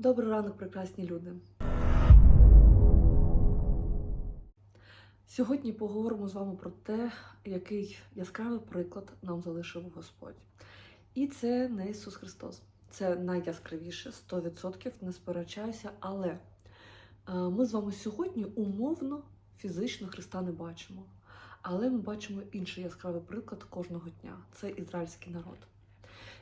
Добрий ранок, прекрасні люди. Сьогодні поговоримо з вами про те, який яскравий приклад нам залишив Господь. І це не Ісус Христос. Це найяскравіше, 100%, не сперечаюся, але е, ми з вами сьогодні умовно фізично Христа не бачимо. Але ми бачимо інший яскравий приклад кожного дня це ізраїльський народ.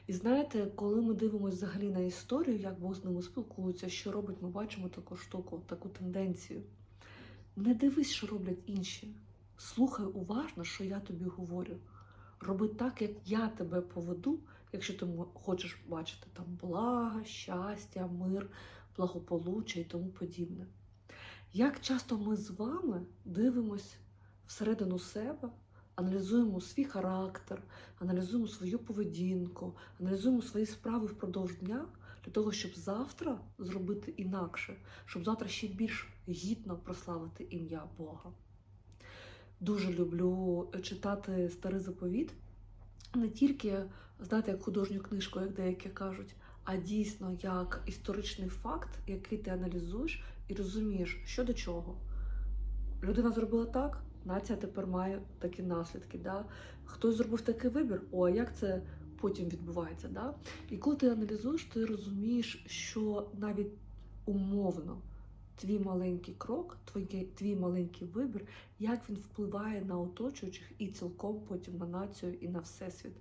І знаєте, коли ми дивимося взагалі на історію, як Бог з ними спілкується, що робить, ми бачимо таку штуку, таку тенденцію. Не дивись, що роблять інші. Слухай уважно, що я тобі говорю. Роби так, як я тебе поведу, якщо ти хочеш бачити там блага, щастя, мир, благополуччя і тому подібне. Як часто ми з вами дивимось всередину себе, аналізуємо свій характер, аналізуємо свою поведінку, аналізуємо свої справи впродовж дня для того, щоб завтра зробити інакше, щоб завтра ще більш гідно прославити ім'я Бога. Дуже люблю читати старий заповіт, не тільки, знаєте, як художню книжку, як деякі кажуть, а дійсно як історичний факт, який ти аналізуєш і розумієш, що до чого. Людина зробила так, нація тепер має такі наслідки. Да? Хтось зробив такий вибір, о, а як це потім відбувається? Да? І коли ти аналізуєш, ти розумієш, що навіть умовно твій маленький крок, твій, твій маленький вибір, як він впливає на оточуючих і цілком потім на націю і на всесвіт.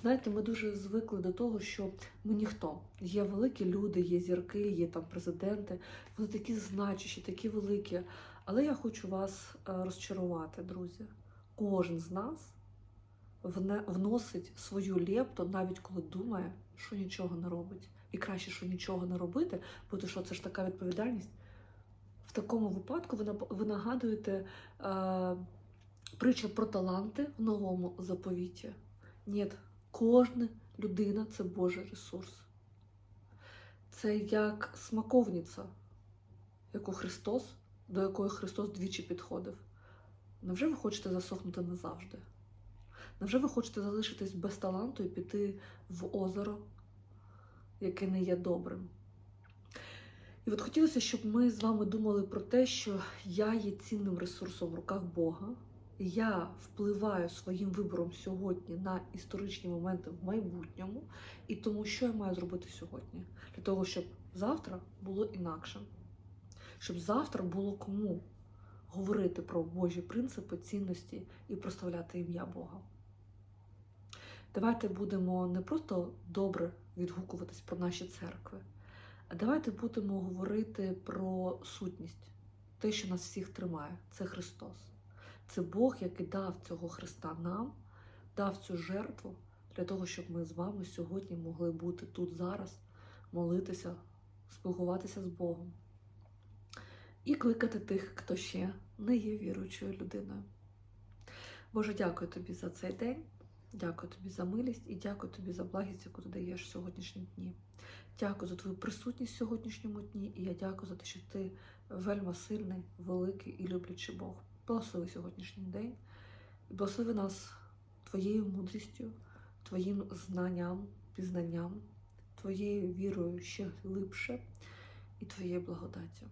Знаєте, ми дуже звикли до того, що ми ніхто. Є великі люди, є зірки, є там президенти. Вони такі значущі, такі великі. Але я хочу вас е, розчарувати, друзі. Кожен з нас вносить свою лепту, навіть коли думає, що нічого не робить. І краще, що нічого не робити, бо то що це ж така відповідальність. Такому випадку ви, ви нагадуєте е, притча про таланти в новому заповіті. Ні, кожна людина це Божий ресурс. Це як смаковниця, яку Христос, до якої Христос двічі підходив. Невже ви хочете засохнути назавжди? Невже ви хочете залишитись без таланту і піти в озеро, яке не є добрим? І от хотілося, щоб ми з вами думали про те, що я є цінним ресурсом в руках Бога. Я впливаю своїм вибором сьогодні на історичні моменти в майбутньому, і тому, що я маю зробити сьогодні, для того, щоб завтра було інакше, щоб завтра було кому говорити про Божі принципи, цінності і прославляти ім'я Бога. Давайте будемо не просто добре відгукуватись про наші церкви, давайте будемо говорити про сутність, те, що нас всіх тримає, це Христос. Це Бог, який дав цього Христа нам, дав цю жертву для того, щоб ми з вами сьогодні могли бути тут зараз, молитися, спілкуватися з Богом і кликати тих, хто ще не є віруючою людиною. Боже, дякую тобі за цей день, дякую тобі за милість і дякую тобі за благість, яку ти даєш в сьогоднішні дні. Дякую за твою присутність в сьогоднішньому дні, і я дякую за те, що ти вельми сильний, великий і люблячий Бог. Благослови сьогоднішній день і благослови нас твоєю мудрістю, твоїм знанням, пізнанням, твоєю вірою ще глибше і твоєю благодаттю.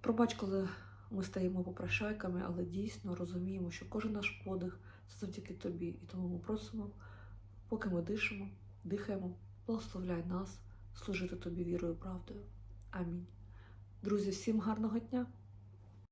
Пробач, коли ми стаємо попрошайками, але дійсно розуміємо, що кожен наш подих завдяки тобі. І тому ми просимо, поки ми дишимо, дихаємо, благословляй нас служити тобі вірою і правдою. Амінь. Друзі, всім гарного дня!